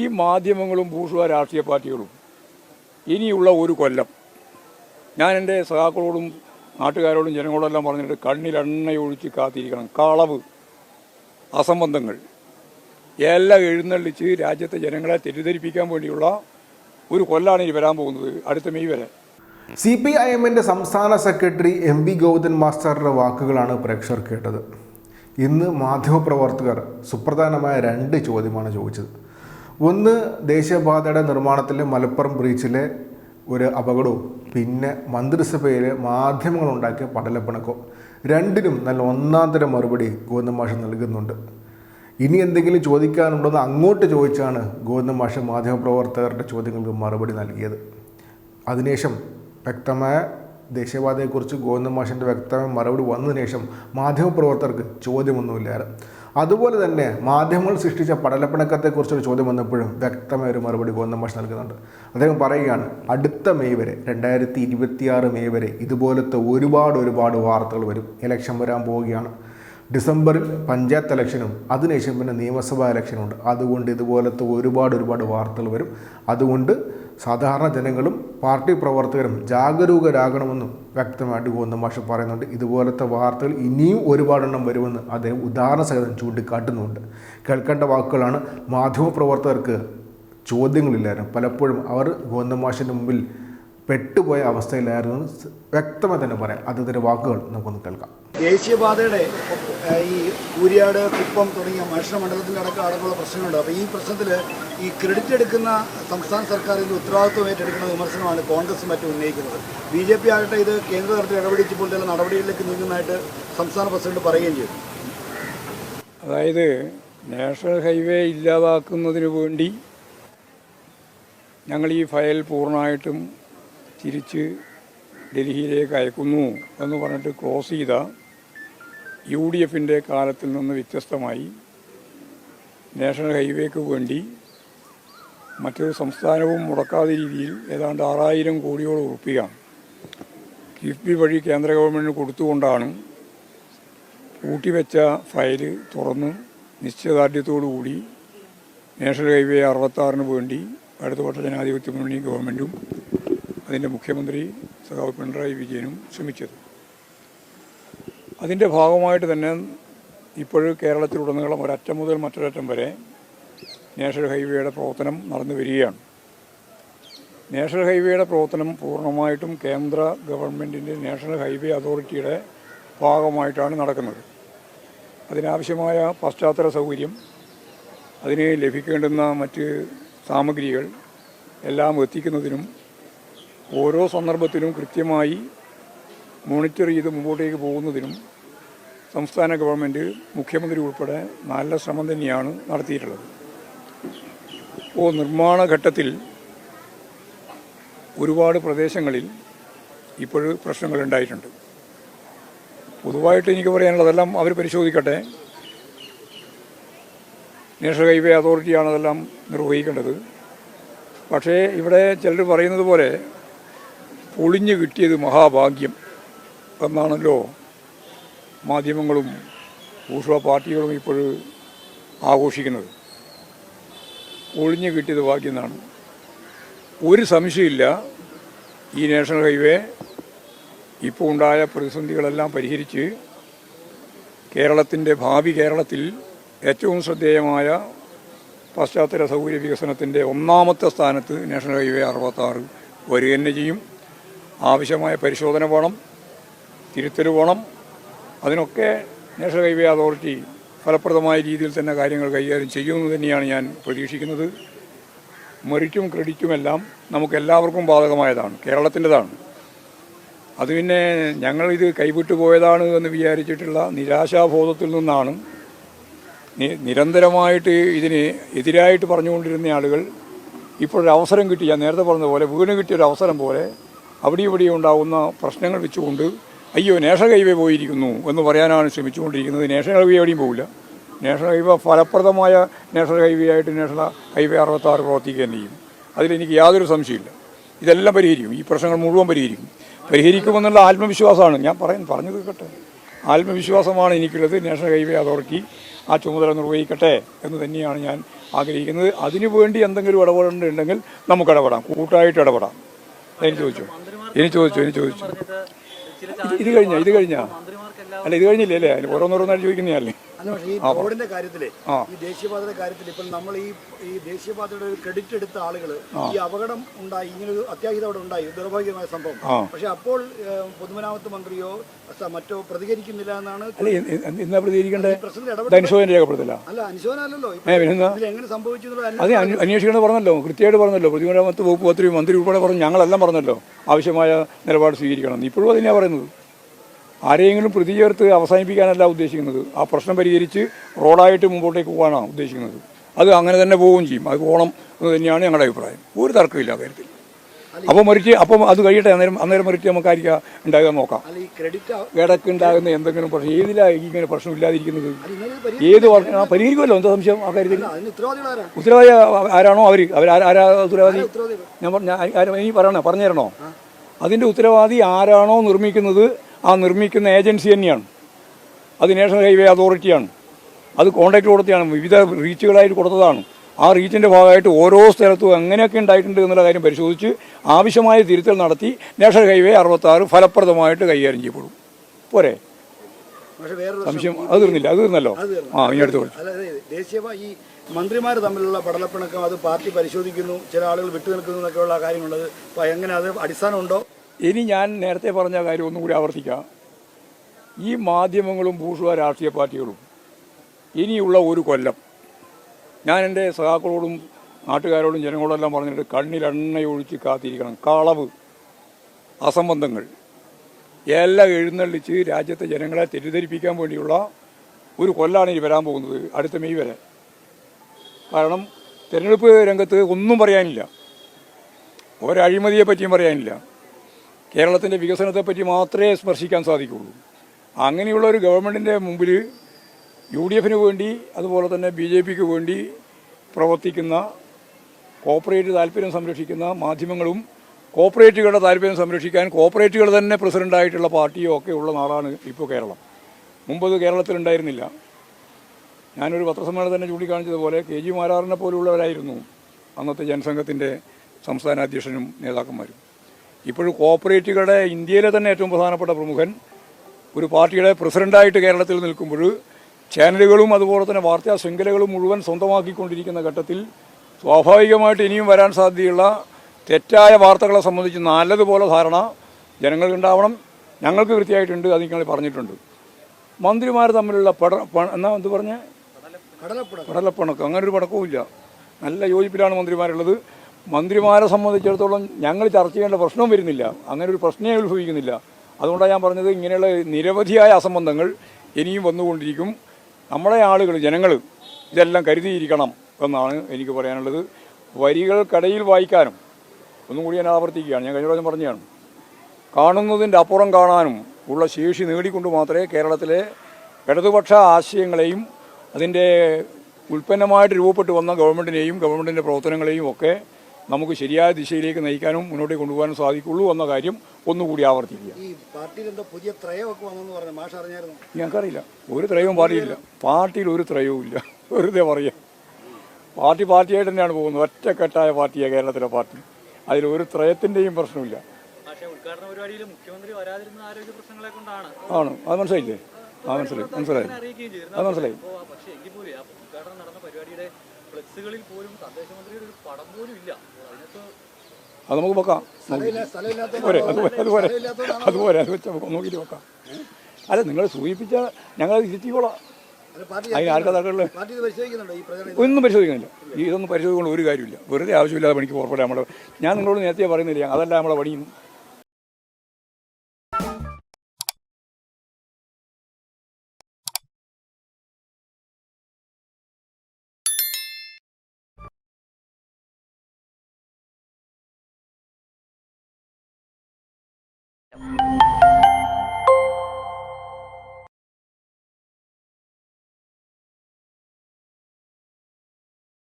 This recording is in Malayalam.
ഈ മാധ്യമങ്ങളും ഭൂഷുവ രാഷ്ട്രീയ പാർട്ടികളും ഇനിയുള്ള ഒരു കൊല്ലം. ഞാൻ എന്റെ സഹാക്കളോടും നാട്ടുകാരോടും ജനങ്ങളോടെല്ലാം പറഞ്ഞിട്ട് കണ്ണിലെണ്ണയൊഴിച്ച് കാത്തിരിക്കണം. കളവ് അസംബന്ധങ്ങൾ എല്ലാം എഴുന്നള്ളിച്ച് രാജ്യത്തെ ജനങ്ങളെ തെറ്റിദ്ധരിപ്പിക്കാൻ വേണ്ടിയുള്ള ഒരു കൊല്ലാണ് ഇനി വരാൻ പോകുന്നത് അടുത്ത മെയ് വരെ. സി പി ഐ എമ്മിന്റെ സംസ്ഥാന സെക്രട്ടറി എം ബി ഗൗതൻ മാസ്റ്ററുടെ വാക്കുകളാണ് പ്രേക്ഷകർ കേട്ടത്. ഇന്ന് മാധ്യമപ്രവർത്തകർ സുപ്രധാനമായ രണ്ട് ചോദ്യമാണ് ചോദിച്ചത്. ഒന്ന് ദേശീയപാതയുടെ നിർമ്മാണത്തിൽ മലപ്പുറം ബ്രീച്ചിലെ ഒരു അപകടവും പിന്നെ മന്ത്രിസഭയിൽ മാധ്യമങ്ങളുണ്ടാക്കിയ പടലപ്പിണക്കവും. രണ്ടിനും നല്ല ഒന്നാം തരം മറുപടി ഗോവിന്ദ മാഷ് നൽകുന്നുണ്ട്. ഇനി എന്തെങ്കിലും ചോദിക്കാനുണ്ടോ എന്ന് അങ്ങോട്ട് ചോദിച്ചാണ് ഗോവിന്ദ മാഷ് മാധ്യമപ്രവർത്തകരുടെ ചോദ്യങ്ങൾക്ക് മറുപടി നൽകിയത്. അതിനുശേഷം വ്യക്തമായ ദേശീയപാതയെക്കുറിച്ച് ഗോവിന്ദ മാഷിന്റെ വ്യക്തമായ മറുപടി വന്നതിന് ശേഷം മാധ്യമപ്രവർത്തകർക്ക് ചോദ്യമൊന്നുമില്ലായിരുന്നു. അതുപോലെ തന്നെ മാധ്യമങ്ങൾ സൃഷ്ടിച്ച പടലപ്പിണക്കത്തെക്കുറിച്ചൊരു ചോദ്യം വന്നപ്പോഴും വ്യക്തമായ ഒരു മറുപടി ഗോവിന്ദ മാഷ് നൽകുന്നുണ്ട്. അദ്ദേഹം പറയുകയാണ് അടുത്ത മെയ് വരെ രണ്ടായിരത്തി ഇരുപത്തിയാറ് മെയ് വരെ ഇതുപോലത്തെ ഒരുപാട് ഒരുപാട് വാർത്തകൾ വരും. ഇലക്ഷൻ വരാൻ പോവുകയാണ്. ഡിസംബറിൽ പഞ്ചായത്ത് ഇലക്ഷനും അതിനുശേഷം പിന്നെ നിയമസഭാ ഇലക്ഷനുണ്ട്. അതുകൊണ്ട് ഇതുപോലത്തെ ഒരുപാട് ഒരുപാട് വാർത്തകൾ വരും. അതുകൊണ്ട് സാധാരണ ജനങ്ങളും പാർട്ടി പ്രവർത്തകരും ജാഗരൂകരാകണമെന്നും വ്യക്തമായിട്ട് ഗോവിന്ദ മാഷ് പറയുന്നുണ്ട്. ഇതുപോലത്തെ വാർത്തകൾ ഇനിയും ഒരുപാടെണ്ണം വരുമെന്ന് അദ്ദേഹം ഉദാഹരണ സഹിതം ചൂണ്ടിക്കാട്ടുന്നുണ്ട്. കേൾക്കേണ്ട വാക്കുകളാണ് മാധ്യമപ്രവർത്തകർക്ക് ചോദ്യങ്ങളില്ലായിരുന്നു. പലപ്പോഴും അവർ ഗോവിന്ദ മാഷിന്റെ മുമ്പിൽ പെട്ടുപോയ അവസ്ഥയിലായിരുന്നു വ്യക്തമായി തന്നെ പറയാം. അദ്ദേഹത്തിന്റെ വാക്കുകൾ നമുക്കൊന്ന് കേൾക്കാം. ദേശീയപാതയുടെ ഈ കൂരിയാട് കുപ്പം തുടങ്ങിയ മനുഷ്യ മണ്ഡലത്തിന്റെ അടക്കം അടക്കമുള്ള പ്രശ്നങ്ങളുണ്ട്. അപ്പോൾ ഈ പ്രശ്നത്തിൽ ഈ ക്രെഡിറ്റ് എടുക്കുന്ന സംസ്ഥാന സർക്കാരിന്റെ ഉത്തരവാദിത്വം ഏറ്റെടുക്കുന്ന വിമർശനമാണ് കോൺഗ്രസ് മറ്റും ഉന്നയിക്കുന്നത്. ബി ജെ പി ആകട്ടെ ഇത് കേന്ദ്ര തലത്തിൽ ഇടപെടിച്ചപ്പോൾ ചില നടപടികളിലേക്ക് നീങ്ങുന്നതായിട്ട് സംസ്ഥാന പ്രസിഡന്റ് പറയുകയും ചെയ്തു. അതായത് നാഷണൽ ഹൈവേ ഇല്ലാതാക്കുന്നതിന് വേണ്ടി ഞങ്ങൾ ഈ ഫയൽ പൂർണമായിട്ടും തിരിച്ച് ഡൽഹിയിലേക്ക് അയക്കുന്നു എന്ന് പറഞ്ഞിട്ട് ക്ലോസ് ചെയ്ത യു ഡി എഫിന്റെ കാലത്തിൽ നിന്ന് വ്യത്യസ്തമായി നാഷണൽ ഹൈവേക്ക് വേണ്ടി മറ്റൊരു സംസ്ഥാനവും മുടക്കാതെ രീതിയിൽ ഏതാണ്ട് ആറായിരം കോടിയോളം ഉറപ്പിക കിഫ്ബി വഴി കേന്ദ്ര ഗവൺമെന്റിന് കൊടുത്തുകൊണ്ടാണ് കൂട്ടിവെച്ച ഫയൽ തുറന്ന് നിശ്ചയദാർഢ്യത്തോടുകൂടി നാഷണൽ ഹൈവേ അറുപത്താറിന് വേണ്ടി ഇടതുപക്ഷ ജനാധിപത്യ മുന്നണി ഗവൺമെന്റും അതിന്റെ മുഖ്യമന്ത്രി സഖാവ് പിണറായി വിജയനും ശ്രമിച്ചത്. അതിന്റെ ഭാഗമായിട്ട് തന്നെ ഇപ്പോൾ കേരളത്തിലുടനീളം ഒരറ്റം മുതൽ മറ്റൊരറ്റം വരെ നാഷണൽ ഹൈവേയുടെ പ്രവർത്തനം നടന്നു വരികയാണ്. നാഷണൽ ഹൈവേയുടെ പ്രവർത്തനം പൂർണമായിട്ടും കേന്ദ്ര ഗവൺമെന്റിന്റെ നാഷണൽ ഹൈവേ അതോറിറ്റിയുടെ ഭാഗമായിട്ടാണ് നടക്കുന്നത്. അതിനാവശ്യമായ പശ്ചാത്തല സൗകര്യം അതിന് ലഭിക്കേണ്ടുന്ന മറ്റ് സാമഗ്രികൾ എല്ലാം എത്തിക്കുന്നതിനും ഓരോ സന്ദർഭത്തിലും കൃത്യമായി മോണിറ്റർ ചെയ്ത് മുമ്പോട്ടേക്ക് പോകുന്നതിനും സംസ്ഥാന ഗവൺമെന്റ് മുഖ്യമന്ത്രി ഉൾപ്പെടെ നല്ല ശ്രമം തന്നെയാണ് നടത്തിയിട്ടുള്ളത്. ഇപ്പോൾ നിർമ്മാണ ഘട്ടത്തിൽ ഒരുപാട് പ്രദേശങ്ങളിൽ ഇപ്പോഴും പ്രശ്നങ്ങൾ ഉണ്ടായിട്ടുണ്ട്. പൊതുവായിട്ട് എനിക്ക് പറയാനുള്ളത് അതെല്ലാം അവർ പരിശോധിക്കട്ടെ. നാഷണൽ ഹൈവേ അതോറിറ്റിയാണ് അതെല്ലാം നിർവഹിക്കേണ്ടത്. പക്ഷേ ഇവിടെ ചിലർ പറയുന്നത് പോലെ പൊളിഞ്ഞു കിട്ടിയത് മഹാഭാഗ്യം എന്നാണല്ലോ മാധ്യമങ്ങളും ഭൂഷ പാർട്ടികളും ഇപ്പോൾ ആഘോഷിക്കുന്നത്. ഒളിഞ്ഞു കിട്ടിയത് ഭാഗ്യം എന്നാണ്. ഒരു സംശയമില്ല ഈ നാഷണൽ ഹൈവേ ഇപ്പോൾ ഉണ്ടായ പ്രതിസന്ധികളെല്ലാം പരിഹരിച്ച് കേരളത്തിന്റെ ഭാവി കേരളത്തിൽ ഏറ്റവും ശ്രദ്ധേയമായ പശ്ചാത്തല സൗകര്യ വികസനത്തിന്റെ ഒന്നാമത്തെ സ്ഥാനത്ത് നാഷണൽ ഹൈവേ അറുപത്താറ് വരിക തന്നെ ചെയ്യും. ആവശ്യമായ പരിശോധന വേണം തിരുത്തൽ വേണം. അതിനൊക്കെ നാഷണൽ ഹൈവേ അതോറിറ്റി ഫലപ്രദമായ രീതിയിൽ തന്നെ കാര്യങ്ങൾ കൈകാര്യം ചെയ്യുമെന്ന് തന്നെയാണ് ഞാൻ പ്രതീക്ഷിക്കുന്നത്. മെറിറ്റും ക്രെഡിറ്റുമെല്ലാം നമുക്ക് എല്ലാവർക്കും ബാധകമായതാണ് കേരളത്തിന്റെതാണ്. അത് പിന്നെ ഞങ്ങളിത് കൈവിട്ടു പോയതാണ് എന്ന് വിചാരിച്ചിട്ടുള്ള നിരാശാബോധത്തിൽ നിന്നാണ് നിരന്തരമായിട്ട് ഇതിന് എതിരായിട്ട് പറഞ്ഞുകൊണ്ടിരുന്ന ആളുകൾ ഇപ്പോഴൊരു അവസരം കിട്ടി. ഞാൻ നേരത്തെ പറഞ്ഞതുപോലെ വീണ് കിട്ടിയൊരു അവസരം പോലെ അവിടെ ഇവിടെ ഉണ്ടാകുന്ന പ്രശ്നങ്ങൾ വെച്ചുകൊണ്ട് അയ്യോ നാഷണൽ ഹൈവേ പോയിരിക്കുന്നു എന്ന് പറയാനാണ് ശ്രമിച്ചുകൊണ്ടിരിക്കുന്നത്. നാഷണൽ ഹൈവേ എവിടെയും പോകില്ല നാഷണൽ ഹൈവേ ഫലപ്രദമായ നാഷണൽ ഹൈവേ ആയിട്ട് നാഷണൽ ഹൈവേ അറുപത്താറ് പ്രവർത്തിക്കുക തന്നെ ചെയ്യും അതിലെനിക്ക് യാതൊരു സംശയമില്ല ഇതെല്ലാം പരിഹരിക്കും. ഈ പ്രശ്നങ്ങൾ മുഴുവൻ പരിഹരിക്കും. പരിഹരിക്കുമെന്നുള്ള ആത്മവിശ്വാസമാണ്. ഞാൻ പറയാൻ പറഞ്ഞു തീർക്കട്ടെ ആത്മവിശ്വാസമാണ് എനിക്കുള്ളത്. നാഷണൽ ഹൈവേ അതോറിറ്റി ആ ചുമതല നിർവഹിക്കട്ടെ എന്ന് തന്നെയാണ് ഞാൻ ആഗ്രഹിക്കുന്നത്. അതിനു വേണ്ടി എന്തെങ്കിലും ഇടപെടേണ്ടതുണ്ടെങ്കിൽ നമുക്ക് ഇടപെടാം. കൂട്ടായിട്ട് ഇടപെടാം. എനിക്ക് ചോദിച്ചു. എനിക്ക് ചോദിച്ചു എനിക്ക് ചോദിച്ചു ഇത് ഇത് കഴിഞ്ഞ ഇത് കഴിഞ്ഞ അല്ല ഇത് കഴിഞ്ഞില്ലേ അല്ലേ? അതിന് ഓരോന്നോരോന്നായിട്ട് ചോദിക്കുന്നതല്ലേ ഈ റോഡിന്റെ കാര്യത്തിൽ ഈ ദേശീയപാതയുടെ കാര്യത്തിൽ ഇപ്പോൾ നമ്മൾ ഈ ഈ ദേശീയപാതയുടെ ഒരു ക്രെഡിറ്റ് എടുത്ത ആളുകൾ ഈ അപകടം ഉണ്ടായി ഇങ്ങനൊരു അത്യാഹിതം അവിടെ ഉണ്ടായി ദൗർഭാഗ്യമായ സംഭവം. പക്ഷെ അപ്പോൾ പൊതുമരാമത്ത് മന്ത്രിയോ മറ്റോ പ്രതികരിക്കുന്നില്ല എന്നാണ് അല്ല ഇ- ഇ- ഇന്നാ പ്രതികരിക്കണ്ടേ പ്രശ്നത്തിൽ ഇത് ഇടപെട്ട അനുശോചനം രേഖപ്പെടുത്തില്ല. അല്ല പിന്നെന്താ? എങ്ങനെ സംഭവിച്ചു എന്നുള്ള അത് അന്വേഷിക്കണമെന്ന് പറഞ്ഞല്ലോ കൃത്യമായിട്ട് പറഞ്ഞല്ലോ. പൊതുമരാമത്ത് വകുപ്പ് മന്ത്രി മന്ത്രി ഉൾപ്പെടെ പറഞ്ഞു ഞങ്ങളെല്ലാം പറഞ്ഞല്ലോ. ആവശ്യമായ നിലപാട് സ്വീകരിക്കണം ഇപ്പോഴും അതിനാ പറയുന്നത്. ആരെയെങ്കിലും പ്രതി ചേർത്ത് അവസാനിപ്പിക്കാനല്ല ഉദ്ദേശിക്കുന്നത്. ആ പ്രശ്നം പരിഹരിച്ച് റോഡായിട്ട് മുമ്പോട്ടേക്ക് പോകാനാണ് ഉദ്ദേശിക്കുന്നത്. അത് അങ്ങനെ തന്നെ പോവുകയും ചെയ്യും. അത് പോകണം എന്ന് തന്നെയാണ് ഞങ്ങളുടെ അഭിപ്രായം. ഒരു തർക്കമില്ല കാര്യത്തിൽ. അപ്പോൾ മറിച്ച് അപ്പം അത് കഴിയട്ടെ അന്നേരം അന്നേരം മറിച്ച് നമുക്കായിരിക്കാം ഉണ്ടാകാൻ നോക്കാം. ഇടയ്ക്ക് ഉണ്ടാകുന്ന എന്തെങ്കിലും പ്രശ്നം ഏതിലാണ് ഇങ്ങനെ പ്രശ്നം ഇല്ലാതിരിക്കുന്നത്? ഏത് വർഷം പരിഹരിക്കുമല്ലോ എന്താ സംശയം ആ കാര്യത്തിൽ? ഉത്തരവാദി ആരാണോ അവർ അവർ ആരാ ഉത്തരവാദി? ഞാൻ പറഞ്ഞ ഇനി പറയണോ പറഞ്ഞു തരണോ അതിന്റെ ഉത്തരവാദി ആരാണോ നിർമ്മിക്കുന്നത് ആ നിർമ്മിക്കുന്ന ഏജൻസി തന്നെയാണ്. അത് നാഷണൽ ഹൈവേ അതോറിറ്റിയാണ്. അത് കോൺട്രാക്ട് കൊടുത്തതാണ്. വിവിധ റീച്ചുകളായിട്ട് കൊടുത്തതാണ്. ആ റീച്ചിന്റെ ഭാഗമായിട്ട് ഓരോ സ്ഥലത്തും എങ്ങനെയൊക്കെ ഉണ്ടായിട്ടുണ്ട് എന്നുള്ള കാര്യം പരിശോധിച്ച് ആവശ്യമായ തിരുത്തൽ നടത്തി നാഷണൽ ഹൈവേ അറുപത്താറ് ഫലപ്രദമായിട്ട് കൈകാര്യം ചെയ്യപ്പെടും. പോരെ? സംശയം. അത് തീർന്നില്ല. അത് തീർന്നല്ലോ. ആ ഇനി അടുത്ത് ഈ മന്ത്രിമാർ തമ്മിലുള്ള പടലപ്പിണക്കം അത് പാർട്ടി പരിശോധിക്കുന്നു. ചില ആളുകൾ വിട്ടുനിൽക്കുന്നു എന്നൊക്കെയുള്ള കാര്യങ്ങളുള്ളത്. അപ്പോൾ എങ്ങനെ അത് അടിസ്ഥാനമുണ്ടോ? ഇനി ഞാൻ നേരത്തെ പറഞ്ഞ കാര്യം ഒന്നും കൂടി ആവർത്തിക്കാം. ഈ മാധ്യമങ്ങളും ഭൂഷുവ രാഷ്ട്രീയ പാർട്ടികളും ഇനിയുള്ള ഒരു കൊല്ലം ഞാൻ എന്റെ സഹാക്കളോടും നാട്ടുകാരോടും ജനങ്ങളോടെല്ലാം പറഞ്ഞിട്ട് കണ്ണിലെണ്ണയൊഴിച്ച് കാത്തിരിക്കണം. കളവ് അസംബന്ധങ്ങൾ എല്ലാം എഴുന്നള്ളിച്ച് രാജ്യത്തെ ജനങ്ങളെ തെറ്റിദ്ധരിപ്പിക്കാൻ വേണ്ടിയുള്ള ഒരു കൊല്ലാണ് ഇനി വരാൻ പോകുന്നത് അടുത്ത മെയ് വരെ. കാരണം തിരഞ്ഞെടുപ്പ് രംഗത്ത് ഒന്നും പറയാനില്ല. ഒരഴിമതിയെ പറ്റിയും പറയാനില്ല. കേരളത്തിന്റെ വികസനത്തെപ്പറ്റി മാത്രമേ സ്പർശിക്കാൻ സാധിക്കുകയുള്ളൂ അങ്ങനെയുള്ള ഒരു ഗവൺമെന്റിന്റെ മുമ്പിൽ യു ഡി എഫിന് വേണ്ടി അതുപോലെ തന്നെ ബി ജെ പിക്ക് വേണ്ടി പ്രവർത്തിക്കുന്ന കോപ്പറേറ്റ് താല്പര്യം സംരക്ഷിക്കുന്ന മാധ്യമങ്ങളും കോപ്പറേറ്റുകളുടെ താല്പര്യം സംരക്ഷിക്കാൻ കോപ്പറേറ്റുകൾ തന്നെ പ്രസിഡന്റായിട്ടുള്ള പാർട്ടിയോ ഒക്കെ ഉള്ള നാടാണ് ഇപ്പോൾ കേരളം. മുമ്പ് അത് കേരളത്തിലുണ്ടായിരുന്നില്ല. ഞാനൊരു പത്രസമ്മേളനം തന്നെ ചൂണ്ടിക്കാണിച്ചതുപോലെ കെ ജി മാരാറിനെ പോലുള്ളവരായിരുന്നു അന്നത്തെ ജനസംഘത്തിന്റെ സംസ്ഥാന അധ്യക്ഷനും നേതാക്കന്മാരും. ഇപ്പോഴും കോപ്പറേറ്റുകളുടെ ഇന്ത്യയിലെ തന്നെ ഏറ്റവും പ്രധാനപ്പെട്ട പ്രമുഖൻ ഒരു പാർട്ടിയുടെ പ്രസിഡന്റായിട്ട് കേരളത്തിൽ നിൽക്കുമ്പോൾ ചാനലുകളും അതുപോലെ തന്നെ വാർത്താ ശൃംഖലകളും മുഴുവൻ സ്വന്തമാക്കിക്കൊണ്ടിരിക്കുന്ന ഘട്ടത്തിൽ സ്വാഭാവികമായിട്ട് ഇനിയും വരാൻ സാധ്യതയുള്ള തെറ്റായ വാർത്തകളെ സംബന്ധിച്ച് നല്ലതുപോലെ ധാരണ ജനങ്ങൾക്കുണ്ടാവണം. ഞങ്ങൾക്ക് കൃത്യമായിട്ടുണ്ട് അത് നിങ്ങൾ പറഞ്ഞിട്ടുണ്ട്. മന്ത്രിമാർ തമ്മിലുള്ള പട എന്നാ എന്ത് പറഞ്ഞ? കടലപ്പിണക്കം. പടലപ്പണക്കം പടക്കവും ഇല്ല നല്ല യോജിപ്പിലാണ് മന്ത്രിമാരുള്ളത്. മന്ത്രിമാരെ സംബന്ധിച്ചിടത്തോളം ഞങ്ങൾ ചർച്ച ചെയ്യേണ്ട പ്രശ്നവും വരുന്നില്ല. അങ്ങനെ ഒരു പ്രശ്നമേ ഉത്ഭവിക്കുന്നില്ല അതുകൊണ്ടാണ് ഞാൻ പറഞ്ഞത് ഇങ്ങനെയുള്ള നിരവധിയായ അസംബന്ധങ്ങൾ ഇനിയും വന്നുകൊണ്ടിരിക്കും. നമ്മുടെ ആളുകൾ ജനങ്ങൾ ഇതെല്ലാം കരുതിയിരിക്കണം എന്നാണ് എനിക്ക് പറയാനുള്ളത്. വരികൾക്കിടയിൽ വായിക്കാനും ഒന്നും കൂടി ഞാൻ ആവർത്തിക്കുകയാണ്. ഞാൻ കഴിഞ്ഞ പ്രാവശ്യം പറഞ്ഞതാണ് കാണുന്നതിന്റെ അപ്പുറം കാണാനും ഉള്ള ശേഷി നേടിക്കൊണ്ട് മാത്രമേ കേരളത്തിലെ ഇടതുപക്ഷ ആശയങ്ങളെയും അതിന്റെ ഉൽപ്പന്നമായിട്ട് രൂപപ്പെട്ടു വന്ന ഗവൺമെന്റിനെയും ഗവൺമെന്റിന്റെ പ്രവർത്തനങ്ങളെയും ഒക്കെ നമുക്ക് ശരിയായ ദിശയിലേക്ക് നയിക്കാനും മുന്നോട്ട് കൊണ്ടുപോകാനും സാധിക്കുള്ളൂ എന്ന കാര്യം ഒന്നുകൂടി ആവർത്തിക്കുക. ഈ പാർട്ടിയിൽ എന്തോ പുതിയ ത്രയമൊക്കെ വന്നെന്ന് പറഞ്ഞു മാഷ് അറിഞ്ഞായിരുന്നു? ഞങ്ങൾക്കറിയില്ല. ഒരു ത്രയവും പാർട്ടിയില്ല പാർട്ടിയിൽ ഒരു ത്രയവും ഇല്ല. വെറുതെ പറയാം. പാർട്ടി പാർട്ടിയായിട്ട് തന്നെയാണ് പോകുന്നത്. ഒറ്റക്കെട്ടായ പാർട്ടിയാണ് കേരളത്തിലെ പാർട്ടി. അതിൽ ഒരു ത്രയത്തിന്റെയും പ്രശ്നമില്ല ആണ്. അത് മനസ്സിലായില്ലേ? ആ മനസ്സിലായി. മനസ്സിലായി. അത് മനസ്സിലായി. പോലും ഫ്ലെക്സുകളിൽ പോലും തദ്ദേശമന്ത്രിയുടെ ഒരു പടം പോലും ഇല്ല. അതിനകത്ത് അത് നമുക്ക് വെക്കാം. അതുപോലെ അതുപോലെ അതുപോലെ. അത് വെച്ച് നമുക്ക് നോക്കിയിട്ട് വെക്കാം. അല്ല നിങ്ങൾ സൂചിപ്പിച്ച ഞങ്ങൾ തിരിച്ചോളാം അതിന് ഈ പ്രചരണം ഒന്നും പരിശോധിക്കുന്നില്ല. ഇതൊന്നും പരിശോധിക്കൊണ്ട് ഒരു കാര്യമില്ല വെറുതെ ആവശ്യമില്ലാതെ പണിക്ക് പുറപ്പെടാൻ നമ്മുടെ ഞാൻ നിങ്ങളോട് നേരത്തെ പറയുന്നില്ല. അതല്ല നമ്മളെ പണിയും